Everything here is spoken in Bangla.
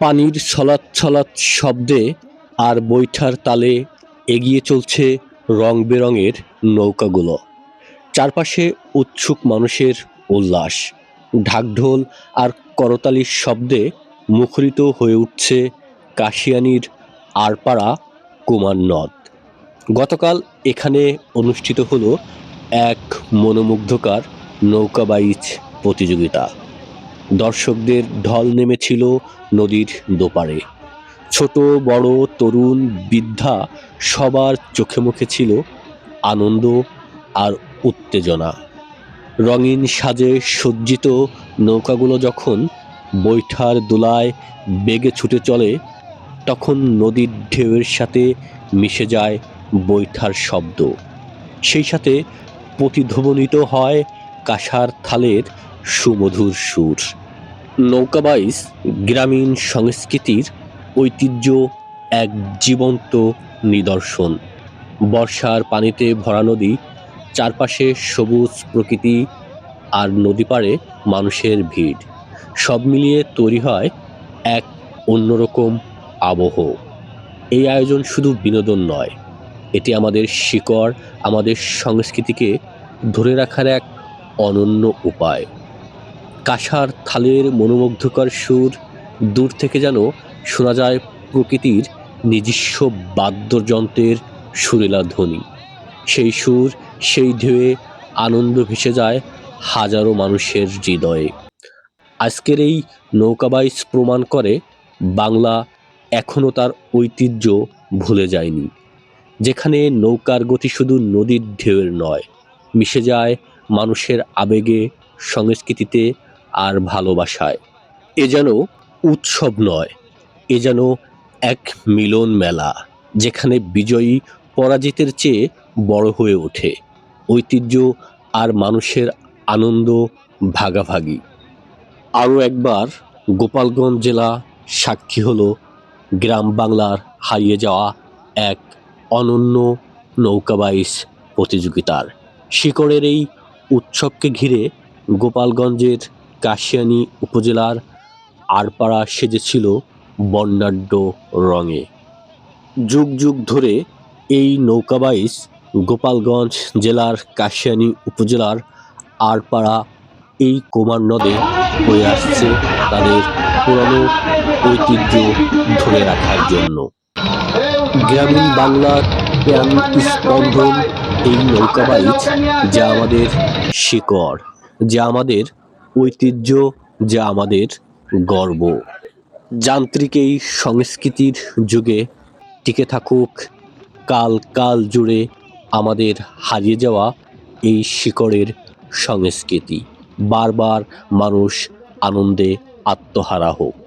পানির ছলাৎ ছলাৎ শব্দে আর বৈঠার তালে এগিয়ে চলছে রং বেরঙের নৌকাগুলো। চারপাশে উৎসুক মানুষের উল্লাস। ঢাকঢোল আর করতালির শব্দে মুখরিত হয়ে উঠছে কাশিয়ানির আরপাড়া কুমার নদ। গতকাল এখানে অনুষ্ঠিত হলো এক মনোমুগ্ধকার নৌকাবাইচ প্রতিযোগিতা। দর্শকদের ঢল নেমেছিল নদীর দোপারে ছোট, বড়, তরুণ, বৃদ্ধা সবার চোখে মুখে ছিল আনন্দ আর উত্তেজনা। রঙিন সাজে সজ্জিত নৌকাগুলো যখন বৈঠার দোলায় বেগে ছুটে চলে, তখন নদীর ঢেউয়ের সাথে মিশে যায় বৈঠার শব্দ। সেই সাথে প্রতিধ্বনিত হয় কাঁসার থালের সুমধুর সুর। নৌকাবাইজ গ্রামীণ সংস্কৃতির ঐতিহ্য, এক জীবন্ত নিদর্শন। বর্ষার পানিতে ভরা নদী, চারপাশে সবুজ প্রকৃতি আর নদী পাড়ে মানুষের ভিড়। সব মিলিয়ে তৈরি হয় এক অন্যরকম আবহ। এই আয়োজন শুধু বিনোদন নয়, এটি আমাদের শিকড়, আমাদের সংস্কৃতিকে ধরে রাখার এক অনন্য উপায়। কাঁসার থালের মনোমুগ্ধকর সুর দূর থেকে যেন শোনা যায় প্রকৃতির নিজস্ব বাদ্যযন্ত্রের সুরেলা ধ্বনি। সেই সুর, সেই ঢেউয়ে আনন্দ ভেসে যায় হাজারো মানুষের হৃদয়ে। আজকের এই নৌকাবাইজ প্রমাণ করে বাংলা এখনও তার ঐতিহ্য ভুলে যায়নি, যেখানে নৌকার গতি শুধু নদীর ঢেউয়ের নয়, মিশে যায় মানুষের আবেগে, সংস্কৃতিতে আর ভালোবাসায়। এ যেন উৎসব নয়, এ যেন এক মিলন মেলা, যেখানে বিজয়ী পরাজিতের চেয়ে বড় হয়ে ওঠে ঐতিহ্য আর মানুষের আনন্দ ভাগাভাগি। আরও একবার গোপালগঞ্জ জেলা সাক্ষী হলো গ্রাম বাংলার হারিয়ে যাওয়া এক অনন্য নৌকাবাইজ প্রতিযোগিতার। শিকড়ের এই উৎসবকে ঘিরে গোপালগঞ্জের কাশিয়ানী উপজেলার আরপাড়া সেজেছিল বর্ণাঢ্য রঙে। যুগ যুগ ধরে এই নৌকাবাইজ গোপালগঞ্জ জেলার কাশিয়ানী উপজেলার আরপাড়া এই কুমার নদে হয়ে আসছে তাদের পুরনো ঐতিহ্য ধরে রাখার জন্য। গ্রামীণ বাংলার প্রাণ স্পন্দন এই নৌকাবাইজ যা আমাদের শিকড়, যা আমাদের ঐতিহ্য যা আমাদের গর্ব। যান্ত্রিক এই সংস্কৃতির যুগে টিকে থাকুক, কাল কাল জুড়ে আমাদের হারিয়ে যাওয়া এই শিকড়ের সংস্কৃতি। বারবার মানুষ আনন্দে আত্মহারা হোক।